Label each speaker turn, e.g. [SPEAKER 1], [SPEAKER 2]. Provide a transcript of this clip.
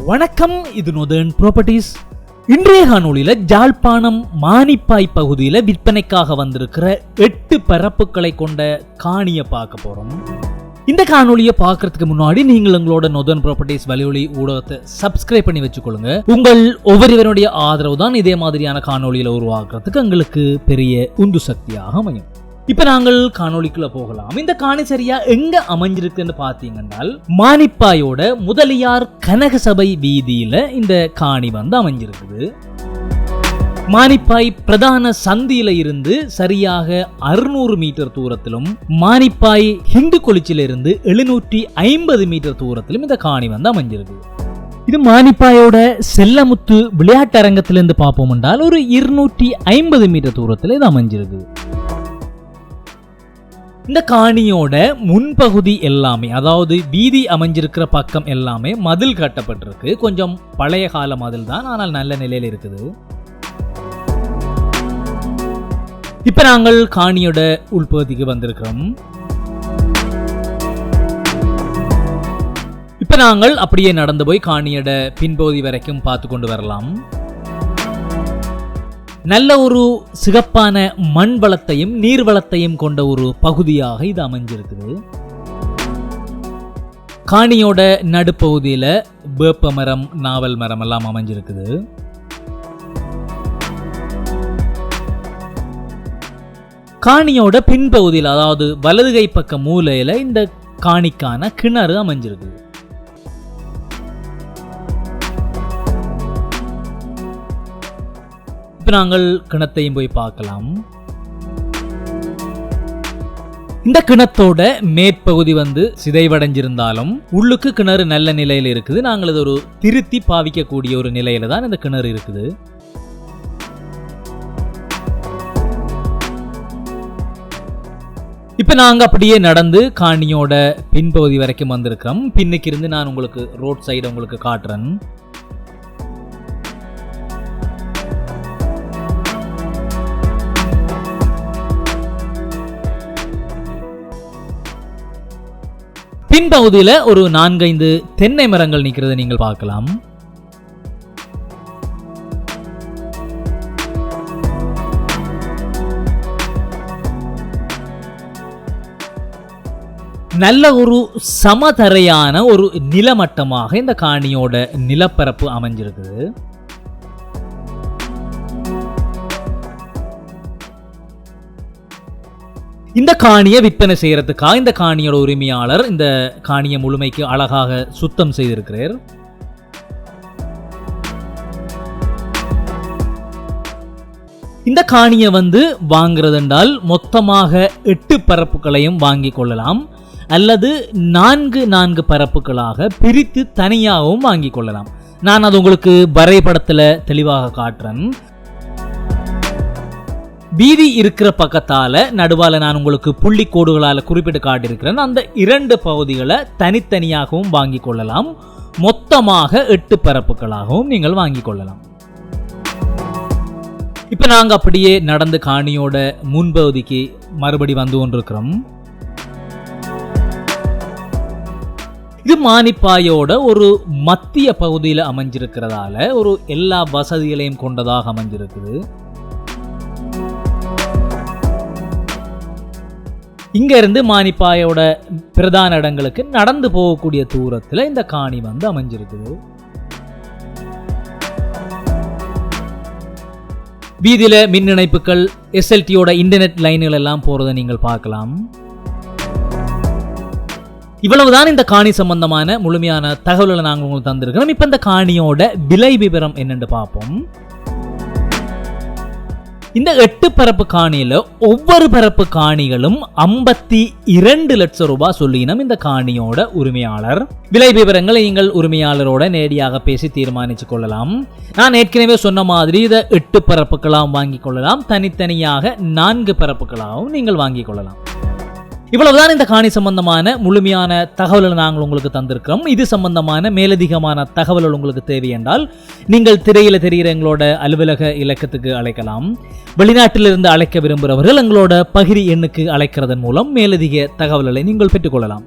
[SPEAKER 1] வணக்கம் இது northern properties இன்றைய காணொலியில் ஜாழ்ப்பாணம் மானிப்பாய் பகுதியில் விற்பனைக்காக வந்திருக்கிற எட்டு பரப்புகளை கொண்ட காணியை பார்க்க போறோம். இந்த காணொலியை பார்க்கறதுக்கு முன்னாடி நீங்கள் உங்களோட நொதர்ன் ப்ராப்பர்ட்டிஸ் வலியொலி ஊடகத்தை சப்ஸ்கிரைப் பண்ணி வச்சுக்கொள்ளுங்க. உங்கள் ஒவ்வொருவருடைய ஆதரவு தான் இதே மாதிரியான காணொலியில் உருவாக்குறதுக்கு எங்களுக்கு பெரிய உந்து சக்தியாக அமையும். இப்ப நாங்கள் காணொளிக்குள்ள போகலாம். இந்த காணி சரியா எங்க அமைஞ்சிருக்குன்னு பாத்தீங்கன்னா மானிப்பாயோட முதலியார் கனகசபை வீதியில இந்த காணி வந்து அமைஞ்சிருக்குது. மானிப்பாய் பிரதான சந்தியில இருந்து சரியாக அறுநூறு மீட்டர் தூரத்திலும் மானிப்பாய் ஹிந்து கொளிச்சில இருந்து எழுநூற்றி ஐம்பது மீட்டர் தூரத்திலும் இந்த காணி வந்து அமைஞ்சிருக்கு இது மானிப்பாயோட செல்லமுத்து விளையாட்டரங்கத்திலிருந்து பார்ப்போம் என்றால் ஒரு இருநூற்றி ஐம்பது மீட்டர் தூரத்தில் இது அமைஞ்சிருக்கு இந்த காணியோட முன்பகுதி எல்லாமே அதாவது வீதி அமைஞ்சிருக்கிற பக்கம் எல்லாமே மதில் கட்டப்பட்டிருக்கு. கொஞ்சம் பழைய கால மதில் தான் ஆனால் நல்ல நிலையில் இருக்குது. இப்ப நாங்கள் காணியோட உள்பகுதிக்கு வந்திருக்கிறோம். இப்ப நாங்கள் அப்படியே நடந்து போய் காணியோட பின்பகுதி வரைக்கும் பார்த்து கொண்டு வரலாம். நல்ல ஒரு சிகப்பான மண் வளத்தையும் நீர் வளத்தையும் கொண்ட ஒரு பகுதியாக இது அமைஞ்சிருக்குது. காணியோட நடுப்பகுதியில் வேப்ப மரம் நாவல் மரம் எல்லாம் அமைஞ்சிருக்குது. காணியோட பின்பகுதியில் அதாவது வலதுகை பக்க மூலையில் இந்த காணிக்கான கிணறு அமைஞ்சிருக்குது. நாங்கள் கிணத்தையும் போய் பார்க்கலாம். இந்த கிணத்தோட மேற்பகுதி வந்து சிதைவடைஞ்சிருந்தாலும் உள்ளுக்கு கிணறு நல்ல நிலையில் இருக்குது. நாங்கள் இது ஒரு திருத்தி பாவிக்கக்கூடிய ஒரு நிலையில தான் இந்த கிணறு இருக்குது. இப்போ நாங்கள் அப்படியே நடந்து காணியோட பின்பகுதி வரைக்கும் வந்திருக்கிறோம். பின்னுக்கு இருந்து நான் உங்களுக்கு ரோட் சைடு உங்களுக்கு காட்டுறேன். பின்பகுதியில் ஒரு நான்கைந்து தென்னை மரங்கள் நிற்கிறத நீங்கள் பார்க்கலாம். நல்ல ஒரு சமதரையான ஒரு நிலமட்டமாக இந்த காணியோட நிலப்பரப்பு அமைஞ்சிருக்குது. இந்த காணியை விற்பனை செய்யறதுக்காக இந்த காணியோட உரிமையாளர் இந்த காணியை முழுமைக்கு அழகாக சுத்தம் செய்திருக்கிறார். இந்த காணியை வந்து வாங்குறதென்றால் மொத்தமாக எட்டு பரப்புகளையும் வாங்கி கொள்ளலாம். அல்லது நான்கு நான்கு பரப்புகளாக பிரித்து தனியாகவும் வாங்கி கொள்ளலாம். நான் அது உங்களுக்கு வரைபடத்தில் தெளிவாக காட்டுறேன். வீதி இருக்கிற பக்கத்தால் நடுவால் நான் உங்களுக்கு புள்ளி கோடுகளால் குறிப்பிட்டு காட்டியிருக்கிறேன். அந்த இரண்டு பகுதிகளை தனித்தனியாகவும் வாங்கி கொள்ளலாம். மொத்தமாக எட்டு பரப்புகளாகவும் நீங்கள் வாங்கி கொள்ளலாம். இப்போ நாங்கள் அப்படியே நடந்து காணியோட முன்பகுதிக்கு மறுபடி வந்து கொண்டிருக்கிறோம். இது மானிப்பாயோட ஒரு மத்திய பகுதியில் அமைஞ்சிருக்கிறதால ஒரு எல்லா வசதிகளையும் கொண்டதாக அமைஞ்சிருக்குது. இங்க இருந்து மானிப்பாயோட பிரதான இடங்களுக்கு நடந்து போகக்கூடிய தூரத்தில் இந்த காணி வந்து அமைஞ்சிருக்குது. வீதியில மின் இணைப்புகள் எஸ்எல்டியோட இன்டர்நெட் லைன்கள் எல்லாம் போறதை நீங்கள் பார்க்கலாம். இவ்வளவுதான் இந்த காணி சம்பந்தமான முழுமையான தகவல்களை நாங்கள் உங்களுக்கு தந்திருக்கிறோம். இப்போ இந்த காணியோட விலை விவரம் என்னென்று பார்ப்போம். இந்த எட்டு பரப்பு காணியில ஒவ்வொரு பரப்பு காணிகளும் ஐம்பத்தி இரண்டு லட்சம் ரூபாய் சொல்லினம் இந்த காணியோட உரிமையாளர். விலை விவரங்களை நீங்கள் உரிமையாளரோட நேரடியாக பேசி தீர்மானித்து கொள்ளலாம். நான் ஏற்கனவே சொன்ன மாதிரி இதை எட்டு பரப்புகளாகவும் வாங்கி கொள்ளலாம். தனித்தனியாக நான்கு பரப்புகளாகவும் நீங்கள் வாங்கி கொள்ளலாம். இவ்வளவுதான் இந்த காணி சம்பந்தமான முழுமையான தகவல்களை நாங்கள் உங்களுக்கு தந்திருக்கிறோம். இது சம்பந்தமான மேலதிகமான தகவல்கள் உங்களுக்கு தேவை என்றால் நீங்கள் திரையில் தெரிகிற எங்களோட அலுவலக இலக்கத்துக்கு அழைக்கலாம். வெளிநாட்டிலிருந்து அழைக்க விரும்புகிறவர்கள் எங்களோட பகிரி எண்ணுக்கு அழைக்கிறதன் மூலம் மேலதிக தகவல்களை நீங்கள் பெற்றுக்கொள்ளலாம்